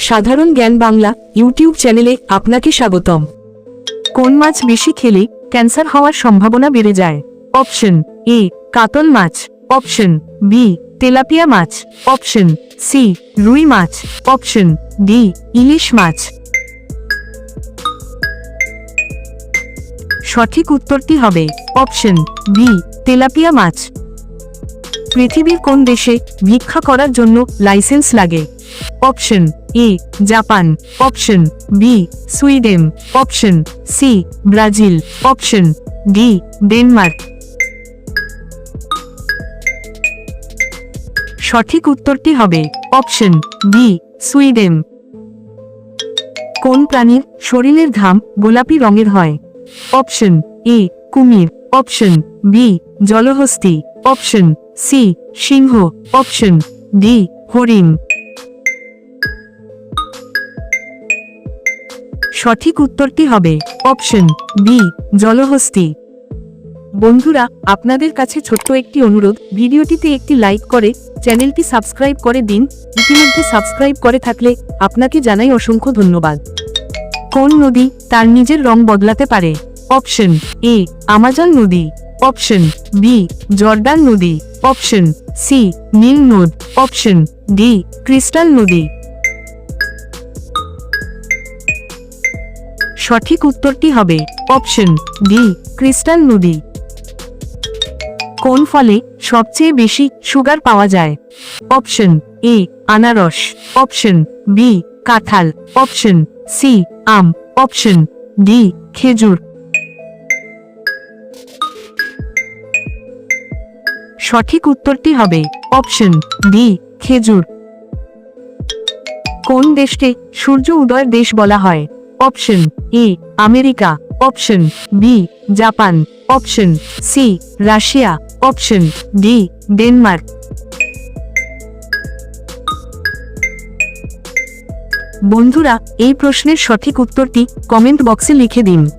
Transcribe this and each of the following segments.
সাধারণ জ্ঞান বাংলা ইউটিউব চ্যানেলে আপনাকে স্বাগতম। কোন মাছ বেশি খেলে ক্যান্সার হওয়ার সম্ভাবনা বেড়ে যায়? অপশন এ, কাতল মাছ। অপশন বি, তেলাপিয়া মাছ। অপশন সি, রুই মাছ। অপশন ডি, ইলিশ মাছ। সঠিক উত্তরটি হবে অপশন বি, তেলাপিয়া মাছ। পৃথিবীর কোন দেশে ভিক্ষা করার জন্য লাইসেন্স লাগে? Option A Japan option B Sweden option C Brazil option D Denmark সঠিক উত্তরটি হবে অপশন বি, সুইডেন। কোন প্রাণীর শরীরের ঘাম গোলাপি রঙের হয়? অপশন এ, কুমির। অপশন বি, জলহস্তি। অপশন সি, সিংহ। অপশন ডি, হরিণ। সঠিক উত্তরটি হবে অপশন বি, জলহস্তি। বন্ধুরা, আপনাদের কাছে ছোট্ট একটি অনুরোধ, ভিডিওটিতে একটি লাইক করে, চ্যানেলটি সাবস্ক্রাইব করে দিন, ইতিমধ্যে সাবস্ক্রাইব করে থাকলে আপনাকে জানাই অসংখ্য ধন্যবাদ। কোন নদী তার নিজের রং বদলাতে পারে? অপশন এ, আমাজন নদী। অপশন বি, জর্ডান নদী। অপশন সি, নীল নদ। অপশন ডি, ক্রিস্টাল নদী। সঠিক উত্তরটি হবে অপশন ডি, ক্রিস্টাল নদী। কোন ফলে সবচেয়ে বেশি সুগার পাওয়া যায়? অপশন এ, আনারস। অপশন বি, কাঁঠাল। অপশন সি, আম। অপশন ডি, খেজুর। সঠিক উত্তরটি হবে অপশন ডি খেজুর। কোন দেশকে সূর্য উদয়ের দেশ বলা হয়? Option A, America, option, B, Japan, option, C, Russia, option, D, Denmark. বন্ধুরা, এই প্রশ্নের সঠিক উত্তরটি কমেন্ট বক্সে লিখে দিন।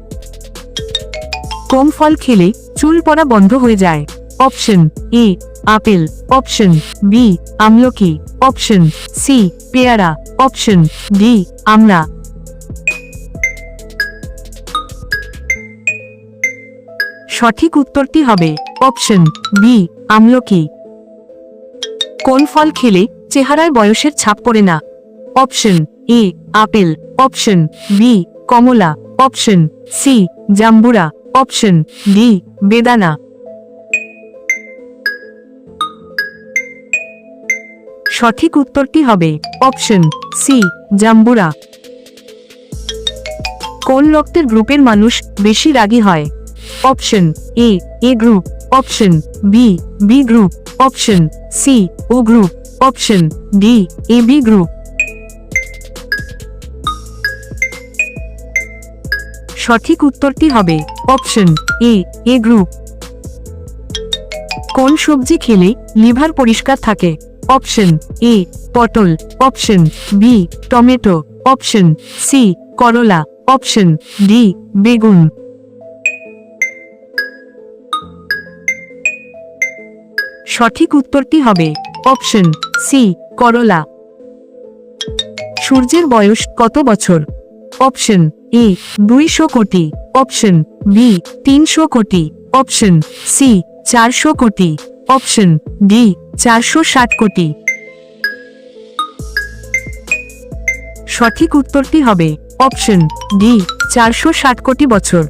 কোন ফল খেলে চুল পড়া বন্ধ হয়ে যায়। Option, A, apple. Option, B, আমলকি। অপশন, সি, পেয়ারা। অপশন, ডি আমলা সঠিক উত্তরটি হবে অপশন বি, আমলকি। কোন ফল খেলে চেহারায় বয়সের ছাপ পড়ে না? Option A, apple. Option B, Kamala. Option C, জাম্বুরা। অপশন ডি, বেদানা। সঠিক উত্তরটি হবে অপশন সি, জাম্বুরা। কোন রক্তের গ্রুপের মানুষ বেশি রাগী হয়? Option A A group option B B group option C O group option D A B group সঠিক উত্তরটি হবে অপশন এ এ গ্রুপ কোন সবজি খেলে লিভার পরিষ্কার থাকে? অপশন এ পটল. Option B tomato. Option C করলা. অপশন ডি বেগুন. সঠিক উত্তরটি হবে অপশন সি, করলা। সূর্যের বয়স কত বছর? অপশন এ, দুইশো কোটি। অপশন বি, তিনশো কোটি। অপশন সি, চারশো কোটি। অপশন ডি, চারশো ষাট কোটি। সঠিক উত্তরটি হবে অপশন ডি, চারশো ষাট কোটি বছর।